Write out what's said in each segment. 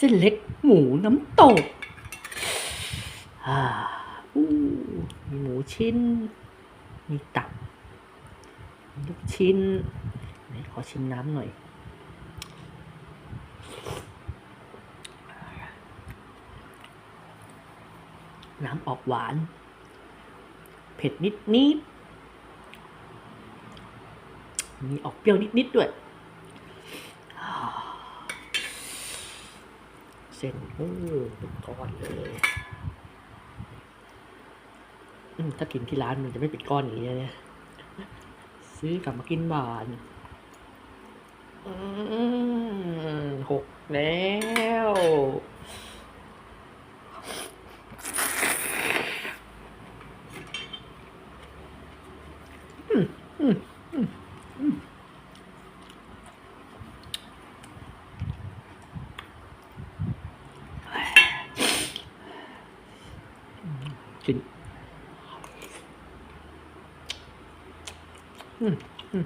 เส้นเล็กหมูน้ำตกอ่าอู้มีหมูชิ้น มีตับลูกชิ้นไหนขอชิมน้ำหน่อย น้ำออกหวาน เผ็ดนิดนิดมีออกเปรี้ยวนิดนิดด้วยอ่า เส้นโอ้เป็นก้อนเลยอืมถ้ากินที่ร้านมันจะไม่เป็นก้อนอย่างนี้นะเนี่ยซื้อกลับมากินบ้านอืมหกแล้วอืม กินอืมอืม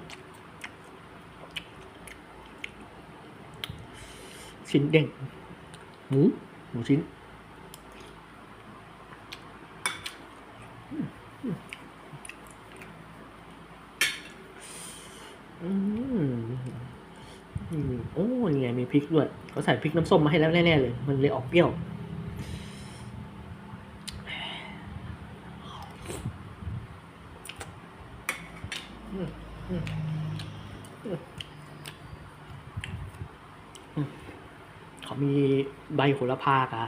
ชิ้นเด้งหมูหมูชิ้นอืมอืมโอ้นี่ไงมีพริกด้วยเขาใส่พริกน้ำส้มมาให้แล้วแน่ๆเลย มันเลยออกเปรี้ยว เขามีใบโหระพากับ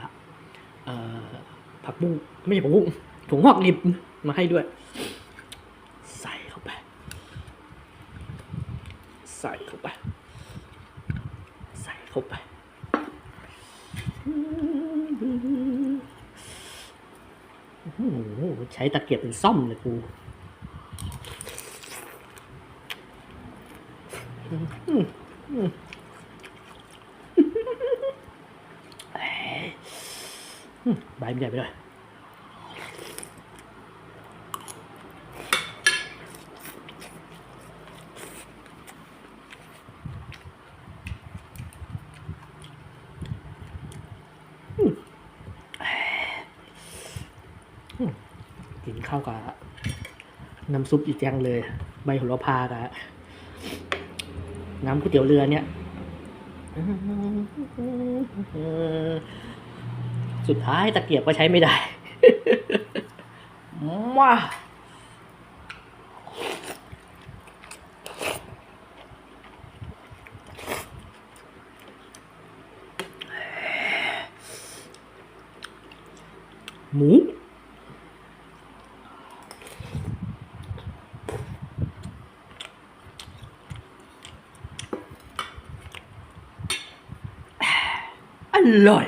เอ่อผักบุ้งไม่ใช่ผักบุ้งถั่วงอกดิบมาให้ด้วย ใส่เข้าไป ใส่เข้าไป ใส่เข้าไปโอ้โหใช้ตะเกียบเป็นซ่อมเลยกู อืม ใบมันใหญ่ไปเลยอืมอืมกินข้าวกับน้ำซุปอีกอย่างเลย ใบโหระพากับ น้ำก๋วยเตี๋ยวเรือเนี่ย สุดท้ายตะเกียบก็ใช้ไม่ได้มาหมู อร่อย